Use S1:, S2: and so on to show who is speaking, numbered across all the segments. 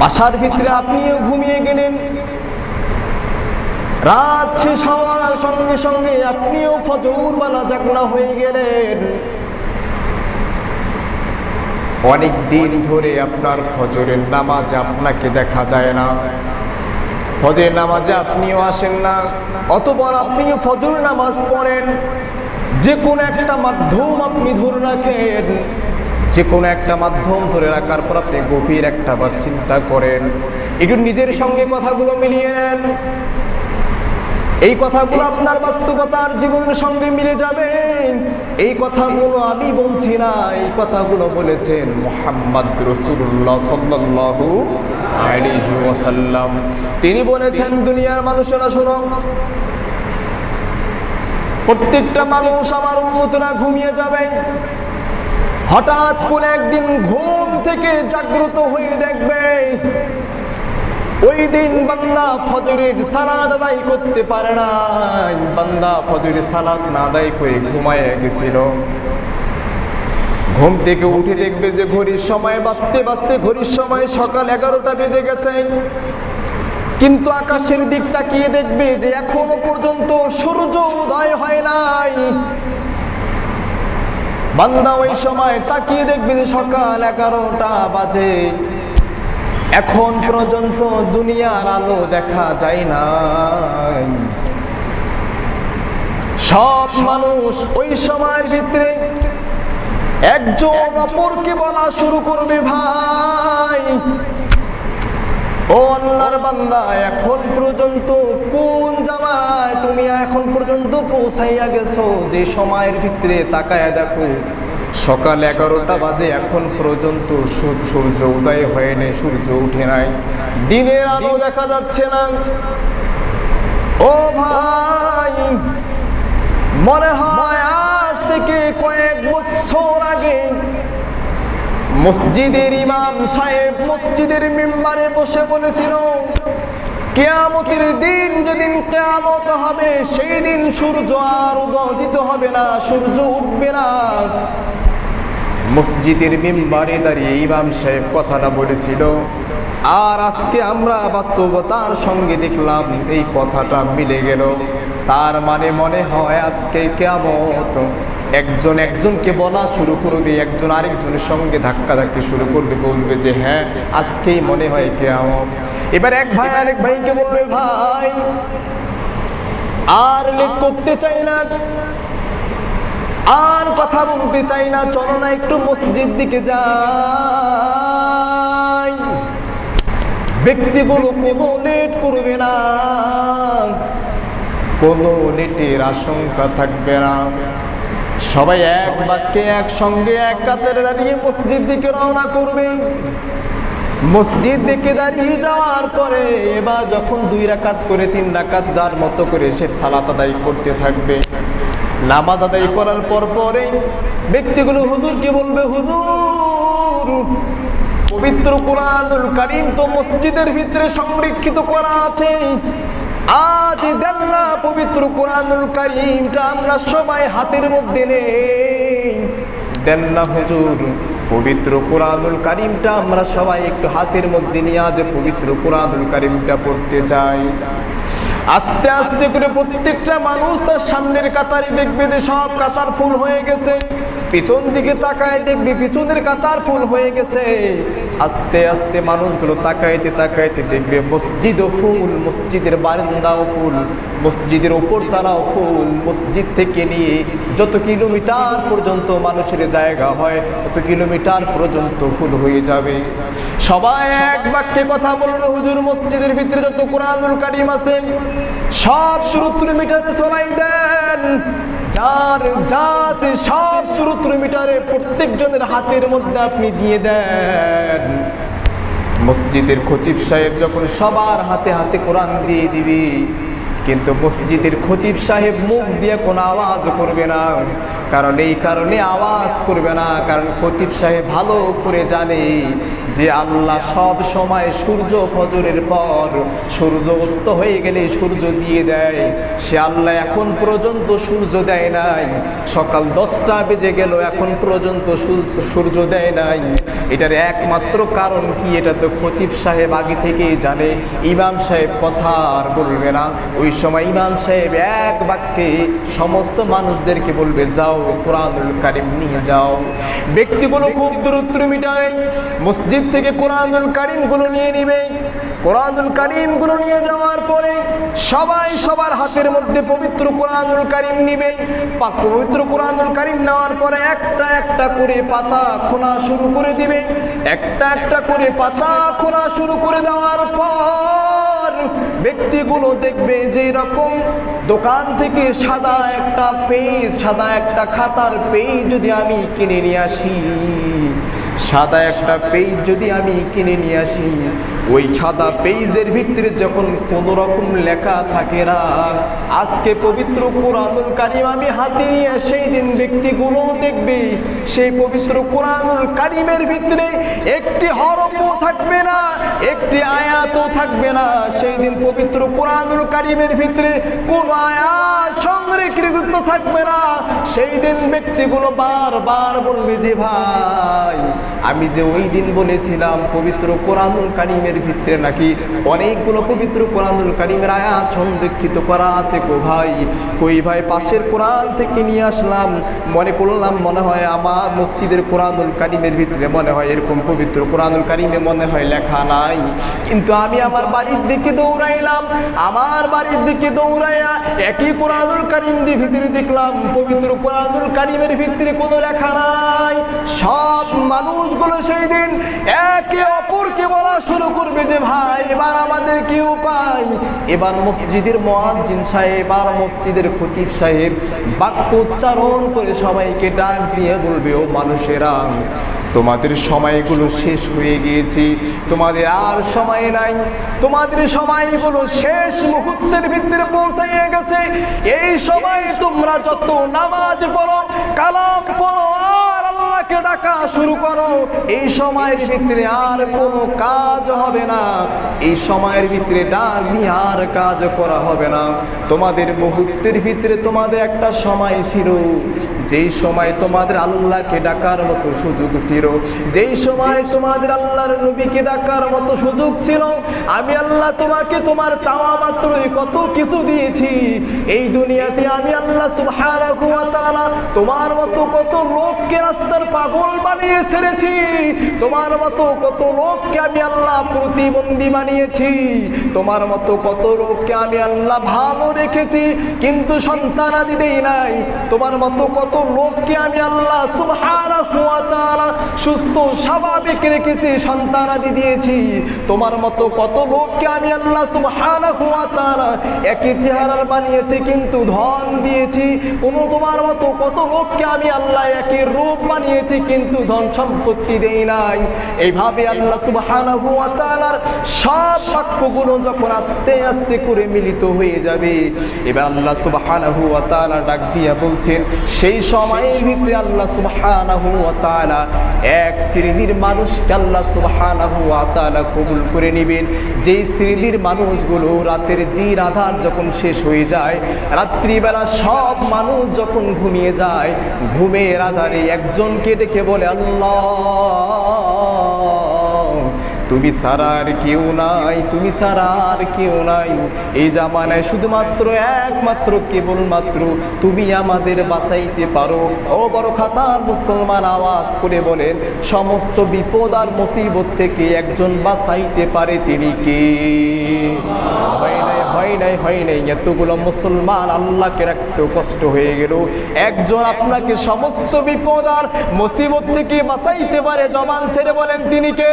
S1: বাসার ভিতরে আপনিও ঘুমিয়ে গেলেন। রাত শেষ হওয়ার সঙ্গে সঙ্গে আপনিও ফজর বালা জাগনা হয়ে গেলেন।
S2: অনেক দিন ধরে আপনার ফজরের নামাজ আপনাকে দেখা যায় না। ফজরের নামাজে আপনিও আসেন না,
S1: অতপর আপনিও ফজর নামাজ পড়েন। যে কোনো একটা মাধ্যম আপনি ধরে রাখেন।
S2: যে কোনো একটা মাধ্যম ধরে রাখার পর আপনি গভীর একটা বার চিন্তা করেন।
S1: একটু নিজের সঙ্গে কথাগুলো মিলিয়ে নেন। এই কথাগুলো আপনার বাস্তবতার জীবনের সঙ্গে মিলে যাবে। এই কথাগুলো আমি বলছি না, এই কথাগুলো বলেছেন
S2: মোহাম্মদ রসুল্লাহ সাল্লাল্লাহু
S1: তিনি বলেছেন, দুনিয়ার মানুষেরা শোনো প্রত্যেকটা মানুষ আমার উন্মতরা ঘুমিয়ে যাবে। হঠাৎ কোন একদিন ঘুম থেকে জাগ্রত হয়ে দেখবে, ওই দিন বান্দা ফজরের সালাদ আদায় করতে পারে না
S2: বান্দা ফজরের সালাত না আদায় করে ঘুমায় গেছিল। ঘুম থেকে উঠে দেখবে যে ঘড়ির সময়
S1: বাঁচতে বাঁচতে ঘড়ির সময় সকাল এগারোটা বেজে গেছে। কিন্তু আকাশের দিক তাকিয়ে দেখবে যে এখনও পর্যন্ত সূর্য উদয় হয় নাই। বান্দা ওই সময় তাকিয়ে দেখবে যে সকাল এগারোটা বাজে। এখন পর্যন্ত দুনিয়ার আলো দেখা যায় না সব মানুষ ওই সময়ের ভিতরে একজন অপরকে বলা শুরু করবে ভাই। ও আল্লাহর বান্দা, এখন পর্যন্ত কোন জামায় তুমি এখন পর্যন্ত পৌঁছাইয়া গেছো? যে সময়ের ভিতরে তাকায় দেখো,
S2: সকাল এগারোটা বাজে, এখন পর্যন্ত সূর্য উদয় হয় নাই, সূর্য উঠে নাই।
S1: দিনের আলো দেখা যাচ্ছে না। ও ভাই, মনে হয় আজ থেকে কয়েক বছর আগে মসজিদের ইমাম সাহেব মসজিদের মেম্বারে বসে বলেছিল, কেয়ামতের দিন যেদিন কেয়ামত হবে, সেই দিন সূর্য আর উদিত হবে না, সূর্য উঠবে না।
S2: মসজিদের মেম্বারে দাঁড়িয়ে ইমাম সাহেব কথাটা বলেছিল,
S1: আর আজকে আমরা বাস্তবতার সঙ্গে দেখলাম,
S2: এই কথাটা মিলে গেল। তার মানে মনে হয় আজকে কেমত একজন একজনকে বলা শুরু করবে, একজন আরেকজনের সঙ্গে ধাক্কা ধাক্কি শুরু করবে, বলবে যে হ্যাঁ আজকেই মনে হয় কেমন
S1: এবার এক ভাই আরেক ভাইকে বলবে, ভাই, আর লেট করতে চাই না, আর কথা বলতে চাই না, চলো না একটু মসজিদ দিকে যাই। ব্যক্তিগুলো কোনো লেট করবে না,
S2: কোনো নেটের আশঙ্কা থাকবে না।
S1: সবাই এক বাক্যে একসঙ্গে এক কাতারে দাঁড়িয়ে মসজিদ দিকে রওনা করবে। মসজিদ দিকে দাঁড়িয়ে যাওয়ার পরে এবার যখন দুই রাকাত করে, তিন রাকাত যার মতো করে সে সালাত আদায় করতে থাকবে। নামাজ আদায় করার পর পরে ব্যক্তিগুলো হুজুরকে বলবে, হুজুর, পবিত্র কোরআনুল কারিম তো মসজিদের ভিতরে সংরক্ষিত করা আছে। আজ না পবিত্র কোরআনুল কারিমটা আমরা সবাই হাতের মধ্যে নেই। দেন না হুজুর, পবিত্র কোরআনুল কারিমটা আমরা সবাই একটু হাতের মধ্যে নিয়ে আজ পবিত্র কোরআনুল কারিমটা পড়তে চাই। আস্তে আস্তে করে প্রত্যেকটা মানুষ তার সামনের কাতারে দেখবে যে সব কাতার ফুল হয়ে গেছে। পিছন দিকে তাকায় দেখবে পিছনের কাতার ফুল হয়ে গেছে। আস্তে আস্তে মানুষগুলো তাকাইতে তাকাইতে দেখবে মসজিদও ফুল, মসজিদের বারান্দাও ফুল, মসজিদের ওপর তারাও ফুল। মসজিদ থেকে নিয়ে যত কিলোমিটার পর্যন্ত মানুষের জায়গা হয়, তত কিলোমিটার পর্যন্ত ফুল হয়ে যাবে। সবাই এক বাক্যে কথা বলবে, হুজুর মসজিদের ভিতরে যত কোরআনুল কারিম আছে, সব সুরুত্র মিটারে চলাই দেন। যার যা আছে সব সুরুত্র মিটারে প্রত্যেকজনের হাতের মধ্যে আপনি দিয়ে দেন। মসজিদের খতিব সাহেব যখন সবার হাতে হাতে কোরআন দিয়ে দিবি
S2: কিন্তু মসজিদের খতিব সাহেব মুখ দিয়ে কোনো আওয়াজ করবে না। কারণ এই কারণে আওয়াজ করবে না। কারণ খতিব সাহেব ভালো করে জানে যে আল্লাহ সব সময় সূর্য ফজরের পর সূর্য অস্ত হয়ে গেলে সূর্য দিয়ে দেয়। সে আল্লাহ এখন পর্যন্ত সূর্য দেয় নাই। সকাল দশটা বেজে গেল, এখন পর্যন্ত সূর্য দেয় নাই। এটার একমাত্র কারণ কি? এটা তো খতিব সাহেব আগে থেকেই জানে। ইমাম সাহেব কথা আর বলবে না। ওই সময় ইমাম সাহেব এক বাক্যে সমস্ত মানুষদেরকে বলবে, যাও কোরআনুল কারিম নিয়ে যাও। ব্যক্তিগুলো খুব দূরত্ব মিটায়, মসজিদ থেকে কোরআনুল কারিমগুলো নিয়ে নিবে। কোরআনুল কারিমগুলো নিয়ে যাওয়ার পরে সবাই সবার হাতের মধ্যে পবিত্র কোরআনুল কারিম নিবে। পবিত্র কোরআনুল কারিম নেওয়ার পরে একটা একটা করে পাতা খোলা শুরু করে দিবে। একটা একটা করে পাতা খোলা শুরু করে দেওয়ার পর ব্যক্তিগুলো দেখবে যে রকম দোকান থেকে সাদা একটা পেজ, সাদা একটা খাতার পেজ যদি আমি কিনে নিয়ে আসি, সাদা একটা পেজ যদি আমি কিনে নিয়ে আসি ওই সাদা পেজের ভিতরে যখন কোনো রকম লেখা থাকে না, আজকে পবিত্র কোরআনুল কারিম আমি হাতে নিয়ে সেই দিন ব্যক্তিগুলো দেখবে, সেই পবিত্র কোরআনুল কারিমের ভিতরে একটি হরফও থাকবে না, একটি আয়াতও থাকবে না। সেই দিন পবিত্র কোরআনুল কারিমের ভিতরে কোন আয়াত সংরক্ষিত থাকবে না। সেই দিন ব্যক্তিগুলো বারবার বলবে যে, ভাই, আমি যে ওই দিন বলেছিলাম পবিত্র কোরআনুল কারিমের ভিতরে নাকি অনেকগুলো পবিত্র কোরআনুল কারিমের আয়াত সংরক্ষিত করা আছে কো ভাই? কই ভাই, পাশের কোরআন থেকে নিয়ে আসলাম, মনে করলাম মনে হয় আমার মসজিদের কোরআনুল কারিমের ভিতরে মনে হয় এরকম পবিত্র কোরআনুল কারিমে মনে হয় লেখা নাই। কিন্তু আমি আমার বাড়ির দিকে দৌড়াইলাম, আমার বাড়ির দিকে দৌড়াইয়া একই কোরআনুল কারিম দিয়ে ভিতরে দেখলাম পবিত্র কোরআনুল কারিমের ভিতরে কোনো লেখা নাই। সব মানুষগুলো সেই দিন একে অপরকে বলা শুরু করবে যে ভাই, এবার আমাদের কি উপায়? এবার মসজিদের মহাজিন সাহেব আর মসজিদের খতিব সাহেব বাক্য উচ্চারণ করে সবাইকে ডাক দিয়ে বলবে, ও মানুষেরা, তোমাদের সময়গুলো শেষ হয়ে গিয়েছে। তোমাদের আর সময় নাই। তোমাদের সময়গুলো শেষ মুহূর্তের ভিতরে পৌঁছাইয়ে গেছে। এই সময় তোমরা যত নামাজ পড়ো, কালাম পড়ো আল্লাহকে ডাকা শুরু করো। এই সময়ের ভিতরে আর কোনো কাজ হবে না। এই সময়ের ভিতরে ডাক নিয়ে আর কাজ করা হবে না। তোমাদের মুহূর্তের ভিতরে তোমাদের একটা সময় ছিল। যেই সময় তোমাদের আল্লাহকে ডাকার মতো সুযোগ ছিল, যেই সময় তোমাদের আল্লাহর নবীকে ডাকার মতো সুযোগ ছিল, আমি আল্লাহ তোমাকে তোমার চাওয়া মাত্রই কত কিছু দিয়েছি। এই দুনিয়াতে আমি আল্লাহ তাআলা তোমার মতো কত লোককে রাস্তার পাগল বানিয়ে ছেড়েছি। তোমার মতো কত লোককে আমি আল্লাহ প্রতিবন্ধী বানিয়েছি। তোমার মতো কত লোককে আমি আল্লাহ ভালো রেখেছি, কিন্তু সন্তানাদি দেই নাই। তোমার মতো কত লোককে আমি আল্লাহ সুস্থ, স্বাভাবিক রেখেছি সন্তানাদি দিয়েছি। তোমার মতো কত লোককে আমি আল্লাহ সুবহানাহু ওয়া তাআলা একই চেহারার বানিয়েছি, কিন্তু ধন দিয়েছি। কোনো তোমার মতো কত লোককে আমি আল্লাহ একই রূপ বানিয়েছি, কিন্তু ধন সম্পত্তি দেই নাই। এইভাবে আল্লাহ সুবহানাহু ওয়া তাআলার সব বাক্যগুলো যখন আস্তে আস্তে করে মিলিত হয়ে যাবে, এবার আল্লাহ সুবহানাহু ওয়া তাআলা ডাক দিয়া বলছেন, সেই সময়ের ভিতরে আল্লাহ সুবহানাহু ওয়া এক শ্রেণির মানুষকে আল্লাহ সুবহানাহু ওয়া কবুল করে নেবেন। যেই শ্রেণির মানুষগুলো রাতের দিন আধার যখন শেষ হয়ে যায়, রাত্রিবেলা সব মানুষ যখন ঘুমিয়ে যায়, ঘুমের আধারে একজনকে ডেকে বলে, আল্লাহ তুমি ছাড়া আর কেউ নাই, তুমি ছাড়া আর কেউ নাই। এই জামানায় শুধুমাত্র একমাত্র, কেবলমাত্র তুমি আমাদের বাঁচাইতে পারো। ও বড় খাতার মুসলমান, আওয়াজ করে বলেন, সমস্ত বিপদ আর মুসিবত থেকে একজন বাঁচাইতে পারে তিনি কে? হয় নাই হয় নাই হয় নাই, এতগুলো মুসলমান আল্লাহকে রাখতে কষ্ট হয়ে গেল। একজন আপনাকে সমস্ত বিপদ আর মুসিবত থেকে বাঁচাইতে পারে, জবান ছেড়ে বলেন, তিনি কে?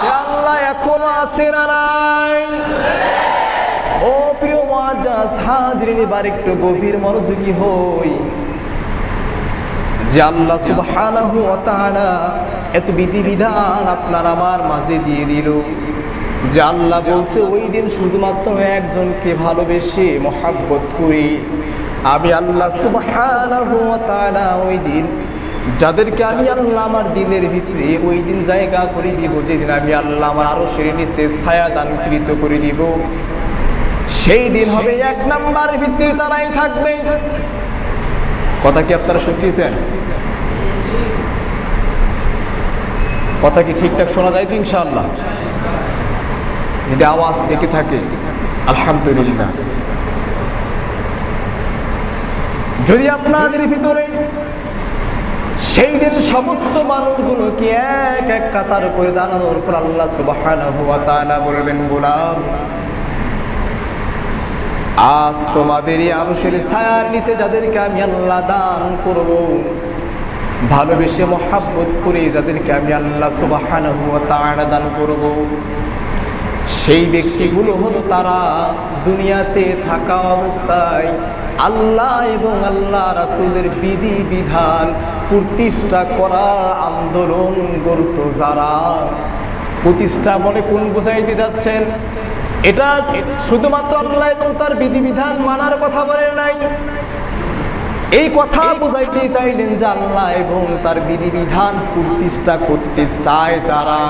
S2: সে আল্লাহ এখনও আছে না নাই। ও প্রিয় মাজাস হাজরিন, এবার একটু গভীর মনোযোগী হই। যে আল্লাহ সুবহানাহু ওয়া তাআলা এত বিধিবিধান আপনার আমার মাঝে দিয়ে দিল।
S1: যে আল্লাহ বলছে, ওই দিন শুধুমাত্র একজনকে ভালোবেসে মহাব্বত করি। আমি আল্লাহ সুবহানাহু ওয়া তাআলা ওই দিন যাদেরকে আমি আল্লাহ আমার দিনের ভিতরে ওই দিন জায়গা করে দিব, যেদিন আমি আল্লাহ আমার আরও সেরে নিচে ছায়া দানকৃত করে দিব। সেই দিন হবে এক নাম্বার ভিত্তিতে তারাই থাকবে। কথা কি আপনারা শুনতেছেন কথা কি ঠিকঠাক শোনা যায় তো ইনশাআল্লাহ? যদি আওয়াজ দেখে থাকে, আলহামদুলিল্লাহ। যদি আপনাদের ভিতরে সেই দিন সমস্ত মানুষগুলোকে এক এক কাতার করে দাঁড়ানোর পর আল্লাহ তাআলা বলবেন গোলাম, আজ তোমাদেরই আরশের ছায়ার নিচে যাদেরকে আমি আল্লাহ দান করব, ভালোবেসে মহাব্বত করে যাদেরকে আমি আল্লাহ সুবহানাহু ওয়া তাআলা দান করব। সেই ব্যক্তিগুলো হলো তারা দুনিয়াতে থাকা অবস্থায় আল্লাহ এবং আল্লাহ রাসূলের বিধি বিধান প্রতিষ্ঠা করার আন্দোলন করত যারা। প্রতিষ্ঠা বলে কোন বোঝাইতে যাচ্ছেন? এটা শুধুমাত্র আল্লাহ এবং তার বিধিবিধান মানার কথা বলে নাই। এই কথা বোঝাইতে চাইলেন যে আল্লাহ এবং তার বিধিবিধান প্রতিষ্ঠা করতে চায় যারা।